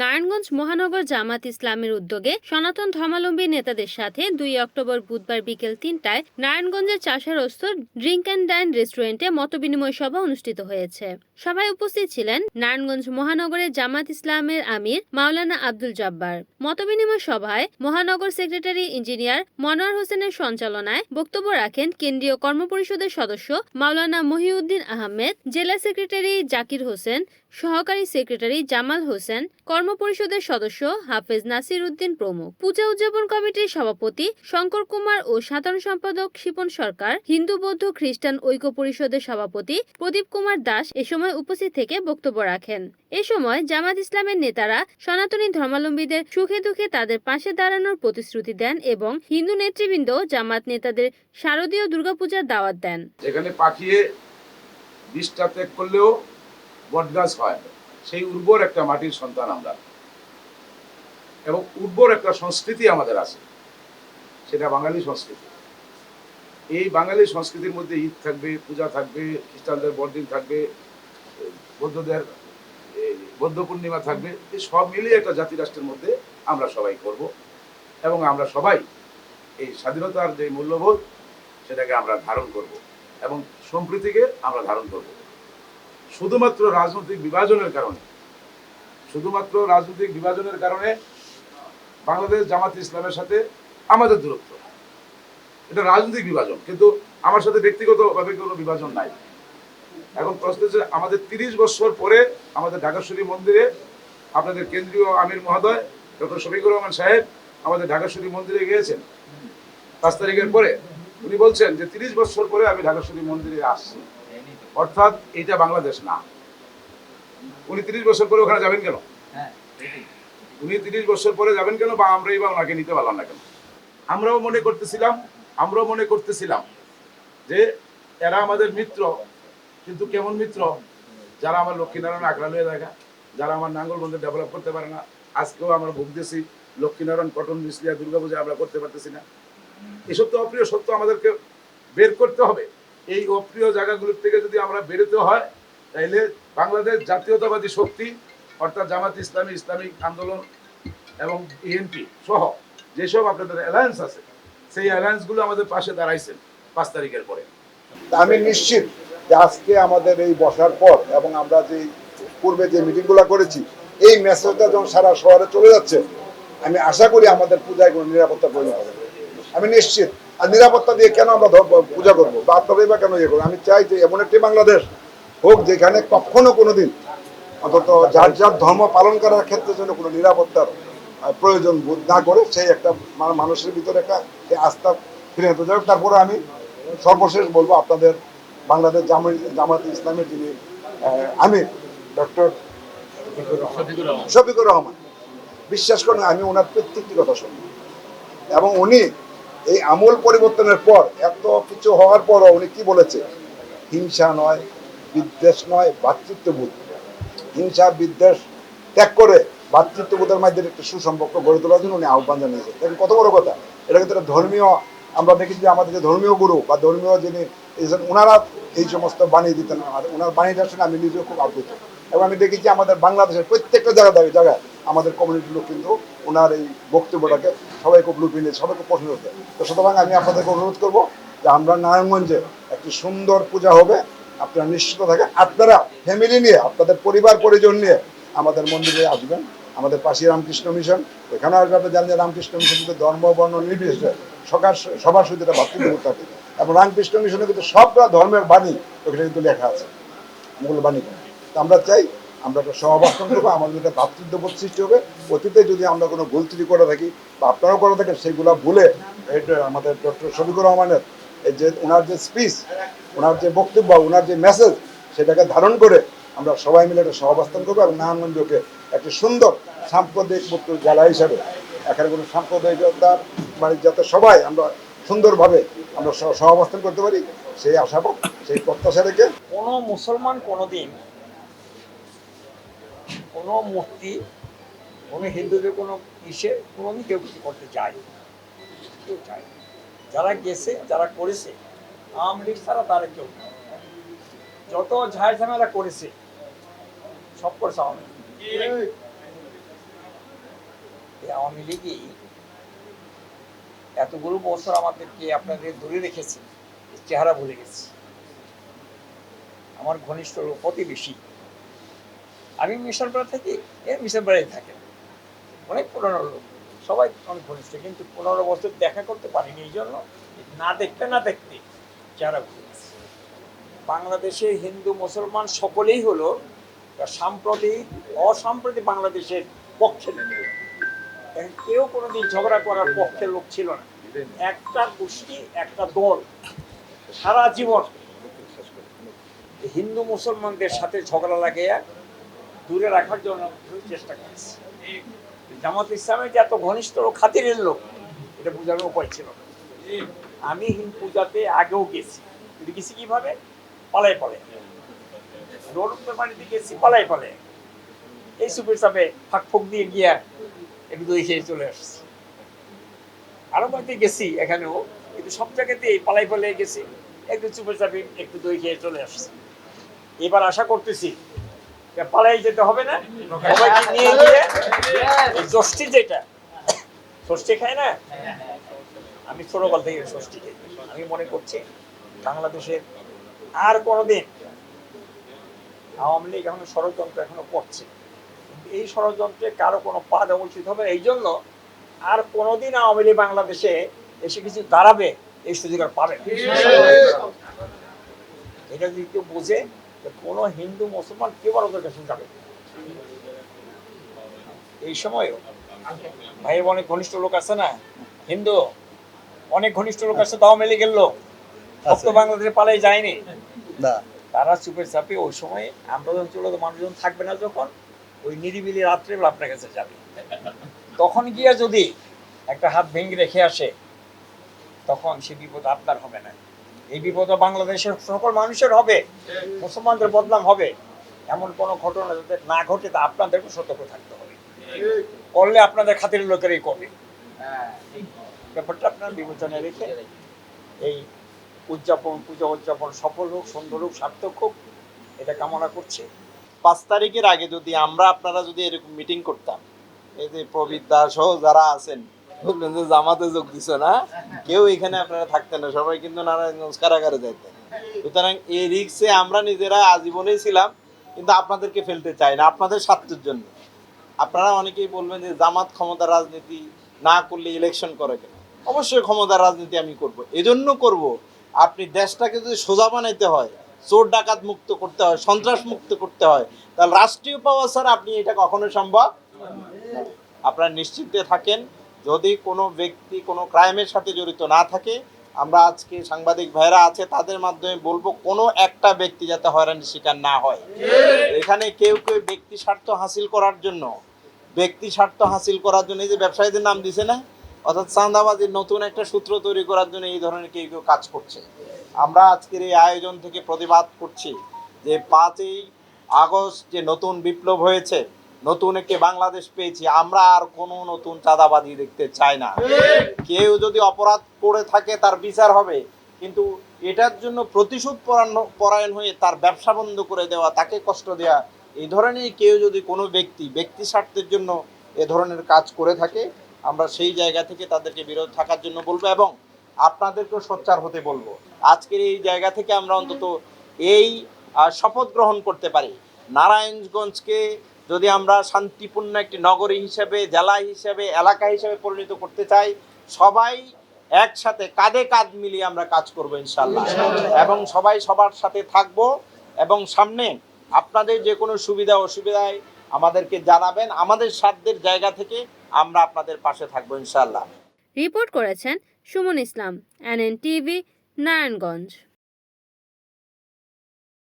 নারায়ণগঞ্জ মহানগর জামাত ইসলামের উদ্যোগে সনাতন ধর্মাবলম্বী নেতাদের সাথে দুই অক্টোবর বুধবার বিকেল তিনটায় নারায়ণগঞ্জের চাষারস্থ ড্রিঙ্ক অ্যান্ড ডাইন রেস্টুরেন্টে মতবিনিময় সভা অনুষ্ঠিত হয়েছে। সভায় উপস্থিত ছিলেন নারায়ণগঞ্জ মহানগরের জামাত ইসলামের আমির মাওলানা আব্দুল জব্বার। মতবিনিময় সভায় মহানগর সেক্রেটারি ইঞ্জিনিয়ার মনোয়ার হোসেনের সঞ্চালনায় বক্তব্য রাখেন কেন্দ্রীয় কর্মপরিষদের সদস্য মাওলানা মহিউদ্দিন আহমেদ, জেলা সেক্রেটারি জাকির হোসেন সহকারী সেক্রেটারি জামাল হোসেন, কর্মপরিষদের সদস্য হাফেজ নাসির উদ্দিন প্রমুখ। পূজা উদযাপন কমিটির সভাপতি শঙ্কর কুমার ও সাধারণ সম্পাদক শিপন সরকার, হিন্দু, বৌদ্ধ, খ্রিস্টান ঐক্য পরিষদের সভাপতি প্রদীপ কুমার দাস এ সময় উপস্থিত থেকে বক্তব্য রাখেন। এ সময় জামাত ইসলামের নেতারা সনাতনী ধর্মাবলম্বীদের সুখে দুঃখে তাদের পাশে দাঁড়ানোর প্রতিশ্রুতি দেন এবং হিন্দু নেতৃবৃন্দ জামাত নেতাদের শারদীয় দুর্গাপূজার দাওয়াত দেন। যেখানে পাকিয়ে বিষটা ত্যাগ করলেও বটগাছ হয়। সেই উর্বর একটা মাটির সন্তান আমরা। এবং উর্বর একটা সংস্কৃতি আমাদের আছে। সেটা বাঙালি সংস্কৃতি। এই বাঙালি সংস্কৃতির মধ্যে ঈদ থাকবে, পূজা থাকবে, খ্রিস্টানদের বড়দিন থাকবে, বৌদ্ধদের বৌদ্ধ পূর্ণিমা থাকবে, এই সব মিলিয়ে একটা জাতি রাষ্ট্রের মধ্যে আমরা সবাই করব। এবং আমরা সবাই এই স্বাধীনতার যে মূল্যবোধ, সেটাকে আমরা ধারণ করব। এবং সম্প্রীতিকে আমরা ধারণ করব। শুধুমাত্র রাজনৈতিক বিভাজনের কারণে। শুধুমাত্র রাজনৈতিক বিভাজনের কারণে বাংলাদেশ জামাত ইসলামের সাথে আমাদের দূরত্ব। এটা রাজনৈতিক বিভাজন, কিন্তু আমার সাথে ব্যক্তিগতভাবে কোনো বিভাজন নাই। এখন প্রশ্ন হচ্ছে, আমাদের তিরিশ বছর পরে আমাদের ঢাকা শরীফ মন্দিরে আপনাদের কেন্দ্রীয় আমির মহোদয়, ডক্টর শফিকুর রহমান সাহেব আমাদের ঢাকা শরীফ মন্দিরে গিয়েছেন। পাঁচ তারিখের পরে উনি বলছেন যে তিরিশ বছর পরে আমি ঢাকা মন্দিরে আসছি। অর্থাৎ এটা বাংলাদেশ না। উনি তিরিশ বছর পরে ওখানে যাবেন কেন? উনি তিরিশ বছর পরে যাবেন কেন বা আমরাই বা ওনাকে নিতে পারলাম না কেন? আমরাও মনে করতেছিলাম আমরাও মনে করতেছিলাম যে এরা আমাদের মিত্র কিন্তু কেমন মিত্র? যারা আমার লক্ষ্মীনারায়ণ আগ্রা লয়ে দেখা যারা আমার নাঙ্গলবন্ধে ডেভেলপ করতে পারে না আজকেও আমরা ভুগতেছি লক্ষ্মীনারায়ণ কটন মিসলিয়া দুর্গাপূজা আমরা করতে পারতেছি না। এসব তো অপ্রিয় সত্য আমাদেরকে বের করতে হবে। এই অপ্রিয় জায়গাগুলোর থেকে যদি আমরা বেরোতে হয়, তাইলে বাংলাদেশ জাতীয়তাবাদী শক্তি, অর্থাৎ জামাত ইসলামী, ইসলামিক আন্দোলন এবং ইএনপি সহ যেসব আপনাদের অ্যালায়েন্স আছে, সেই অ্যালায়েন্সগুলো আমাদের পাশে দাঁড়াইছেন পাঁচ তারিখের পরে। আমি নিশ্চিত যে আজকে আমাদের এই বসার পর এবং আমরা যে পূর্বে যে মিটিংগুলো করেছি, এই মেসেজটা যখন সারা শহরে চলে যাচ্ছে, আমি আশা করি আমাদের পূজায় নিরাপত্তা প্রয়োজন হবে আমি নিশ্চিত আর নিরাপত্তা দিয়ে কেন আমরা পূজা করব? বা আপনাদের বা কেন ইয়ে করব? আমি চাই যে এমন একটি বাংলাদেশ হোক যেখানে কখনো কোনো দিন অন্তত যার যার ধর্ম পালন করার ক্ষেত্রে যেন কোনো নিরাপত্তার প্রয়োজন বোধ না করে সেই একটা মানুষের ভিতরে একটা আস্থা ফিরে আনতে যাই হোক, তারপরে আমি সর্বশেষ বলব আপনাদের বাংলাদেশ জামাত জামাত ইসলামের যিনি আমির ডক্টর শফিকুর রহমান। বিশ্বাস করেন আমি ওনার প্রত্যেকটি কথা শুনি এবং উনি এই আমূল পরিবর্তনের পর, এত কিছু হওয়ার পরও উনি কি বলেছে? হিংসা নয়, বিদ্বেষ নয় ভ্রাতৃত্ববোধ হিংসা, বিদ্বেষ ত্যাগ করে ভ্রাতৃত্ববোধের মাধ্যমে একটা সুসম্পর্ক গড়ে তোলার জন্য উনি আহ্বান জানিয়েছেন। দেখেন, কত বড় কথা। এটা কিন্তু ধর্মীয়, আমরা দেখেছি যে আমাদের যে ধর্মীয় গুরু বা ধর্মীয় যিনি ওনারা এই সমস্ত বাণী দিতেন, আর ওনার বাণীটা শুনে আমি নিজেও খুব আপ্লুত। এবং আমি দেখেছি আমাদের বাংলাদেশের প্রত্যেকটা জায়গায় জায়গায় আমাদের কমিউনিটির লোক কিন্তু ওনার এই বক্তব্যটাকে সবাই খুব লুপিয়ে নিয়েছে, সবাই খুব পছন্দ করতে তো সুতরাং আমি আপনাদেরকে অনুরোধ করব যে আমরা নারায়ণগঞ্জে একটি সুন্দর পূজা হবে, আপনারা নিশ্চিত থাকেন। আপনারা ফ্যামিলি নিয়ে, আপনাদের পরিবার, পরিজন নিয়ে আমাদের মন্দিরে আসবেন। আমাদের পাশে রামকৃষ্ণ মিশন এখানে আসবে, আপনি জানেন যে রামকৃষ্ণ মিশন কিন্তু ধর্ম, বর্ণ নির্বিশেষে সকাল সবার সাথে এটা ভাতৃত্ব থাকে এবং রামকৃষ্ণ মিশনে কিন্তু সবটা ধর্মের বাণী, ওখানে কিন্তু লেখা আছে। মূল বাণী আমরা চাই আমরা একটা সহবাসন করব আমাদের একটা ভাতৃত্ববোধ সৃষ্টি হবে। অতীতে যদি আমরা কোনো ভুল ত্রুটি করে থাকি বা আপনারাও করে থাকেন, সেগুলো ভুলে এটা আমাদের ডক্টর শফিকুর রহমানের যে ওনার যে স্পিচ ওনার যে বক্তব্য, ওনার যে মেসেজ সেটাকে ধারণ করে আমরা সবাই মিলে একটা সহাবস্থান করব এবং নারায়ণগঞ্জকে একটি সুন্দর সাম্প্রদায়িক মুক্ত জেলা হিসাবে, এখানে কোনো সাম্প্রদায়িকতা মানে যাতে সবাই আমরা সুন্দরভাবে আমরা সহ- সহাবস্থান করতে পারি। সেই আশাবাদ সেই প্রত্যাশা রেখে কোনো মুসলমান কোনোদিন কোনো মূর্তি, কোনো হিন্দুদের কোনো ইসে কোনোদিন কেউ কিছু করতে চায়। কেউ চায়। যারা গেছে, যারা করেছে, আওয়ামী লীগ ছাড়া তারা কেউ যত ঝাড় ঝামেলা করেছে, সব করেছে আওয়ামী লীগ। এই আওয়ামী লীগই এতগুলো বছর আমাদেরকে আপনাদের ধরে রেখেছে, চেহারা ভুলে গেছে আমার ঘনিষ্ঠ প্রতিবেশী আমি মিশনপাড়া থাকি, এ মিশনপাড়ায় থাকে। অনেক পুরনো লোক। সবাই অনেক ঘনিষ্ঠ, কিন্তু পনেরো বছর দেখা করতে পারিনি এই জন্য না দেখতে না দেখতে যারা বাংলাদেশে হিন্দু, মুসলমান সকলেই হলো সাম্প্রতিক, অসাম্প্রতিক বাংলাদেশের পক্ষে কেউ কোনোদিন ঝগড়া করার পক্ষের লোক ছিল না। একটা গোষ্ঠী, একটা দল সারা জীবন। হিন্দু, মুসলমানদের সাথে ঝগড়া লাগিয়ে দূরে রাখার জন্য চেষ্টা করেছে। জামাত ইসলামের যে এত ঘনিষ্ঠ খাতিরের লোক, এটা বোঝানোর উপায় ছিল আমি হিন্দু পূজাতে আগেও গেছি। গেছি কীভাবে? পালাই পালাই। রোডের বাড়িতে গেছি, পালাই পালাই। এই সুপের চাপে ফাঁক ফুক দিয়ে গিয়া একটু দই খেয়ে চলে আসছি। আরও বাড়িতে গেছি এখানেও, কিন্তু সব জায়গাতে পালাই পালাই গেছি। একটু চুপের চাপে একটু দই খেয়ে চলে আসছি। এবার আশা করতেছি পালাই যেতে হবে না। সবাইকে নিয়ে গিয়ে ষষ্ঠী যেটা ষষ্ঠী খায় না? আমি ছোটকাল থেকে ষষ্ঠী খাই। আমি মনে করছি বাংলাদেশের আর কোনোদিন আওয়ামী লীগ এখন ষড়যন্ত্র এখনও করছে। এই ষড়যন্ত্রে কারও কোনো পা দেওয়া উচিত হবে এই জন্য আর কোনোদিন আওয়ামী লীগ বাংলাদেশে এসে কিছু দাঁড়াবে এই সুযোগ আর পাবে এটা যদি কেউ বোঝে কোনো হিন্দু মুসলমান কেউ আর ওদের কাছে যাবে এই সময়ও ভাই অনেক ঘনিষ্ঠ লোক আছে না? হিন্দু? অনেক ঘনিষ্ঠ লোক আছে তাও মেলে গেল তো বাংলাদেশে পালাই যায়নি। তারা চুপে চাপে ওই সময় আমরা যখন চলে মানুষজন থাকবে না যখন ওই নিরিবিলি রাত্রেবেলা আপনার কাছে যাবে। তখন গিয়া যদি একটা হাত ভেঙে রেখে আসে তখন সে বিপদ আপনার হবে না। এই বিপদ বাংলাদেশের সকল মানুষের হবে, মুসলমানদের বদনাম হবে, এমন কোনো ঘটনা যাতে না ঘটে তা আপনাদেরকে সতর্ক থাকতে হবে। করলে আপনাদের খাতির লোকেরই করবে। ব্যাপারটা আপনার বিবেচনায় রেখে এই উদযাপন, পূজা উদযাপন সফল হোক, সুন্দর হোক, সার্থক হোক, এটা কামনা করছি। পাঁচ তারিখের আগে যদি আমরা, আপনারা যদি এরকম মিটিং করতাম, এই যে প্রবীরদা সহ যারা আছেন বলবেন যে জামাতে যোগ দিছ না? কেউ এখানে আপনারা থাকতেন না, সবাই কিন্তু নারায়ণগঞ্জ কারাগারে যাইতেন। সুতরাং এই রিক্সে আমরা নিজেরা আজীবনেই ছিলাম, কিন্তু আপনাদেরকে ফেলতে চাই না, আপনাদের স্বার্থের জন্য। আপনারা অনেকেই বলবেন যে জামাত ক্ষমতা রাজনীতি না করলে ইলেকশন করে কেন? অবশ্যই ক্ষমতার রাজনীতি আমি করব, এজন্য করব। আপনি দেশটাকে যদি সোজা বানাইতে হয়, চোর ডাকাত মুক্ত করতে হয়, সন্ত্রাস মুক্ত করতে হয়, তাহলে রাষ্ট্রীয় পাওয়া ছাড়া আপনি এটা কখনো সম্ভব? আপনারা নিশ্চিন্তে থাকেন যদি কোনো ব্যক্তি কোনো ক্রাইমের সাথে জড়িত না থাকে, আমরা আজকে সাংবাদিক ভাইরা আছে, তাদের মাধ্যমে বলব কোনো একটা ব্যক্তি যাতে হয়রানির শিকার না হয়। এখানে কেউ কেউ ব্যক্তি স্বার্থ হাসিল করার জন্য, ব্যক্তি স্বার্থ হাসিল করার জন্য এই যে ব্যবসায়ীদের নাম দিছে না, অর্থাৎ চাঁদাবাজির নতুন একটা সূত্র তৈরি করার জন্য এই ধরনের কেউ কেউ কাজ করছে। আমরা আজকের এই আয়োজন থেকে প্রতিবাদ করছি যে পাঁচই আগস্ট যে নতুন বিপ্লব হয়েছে নতুন একটি বাংলাদেশ পেয়েছি, আমরা আর কোনো নতুন চাঁদাবাজি দেখতে চাই না। কেউ যদি অপরাধ করে থাকে, তার বিচার হবে। কিন্তু এটার জন্য প্রতিশোধ পরায়ণ হয়ে তার ব্যবসা বন্ধ করে দেওয়া, তাকে কষ্ট দেওয়া এই ধরনের কেউ যদি কোনো ব্যক্তি ব্যক্তি স্বার্থের জন্য এ ধরনের কাজ করে থাকে, আমরা সেই জায়গা থেকে তাদেরকে বিরত থাকার জন্য বলব এবং আপনাদেরকেও সোচ্চার হতে বলব। আজকের এই জায়গা থেকে আমরা অন্তত এই শপথ গ্রহণ করতে পারি। নারায়ণগঞ্জকে যদি আমরা শান্তিপূর্ণ একটি নগরী হিসেবে জেলা হিসেবে এলাকা হিসেবে পরিণত করতে চাই সবাই একসাথে কাঁধে কাঁধ মিলিয়ে আমরা কাজ করব ইনশাল্লাহ এবং সবাই সবার সাথে থাকব এবং সামনে আপনাদের যে কোনো সুবিধা অসুবিধায় আমাদেরকে জানাবেন আমাদের সাধ্যের জায়গা থেকে আমরা আপনাদের পাশে থাকব ইনশাল্লাহ রিপোর্ট করেছেন সুমন ইসলাম এনএন টিভি নারায়ণগঞ্জ।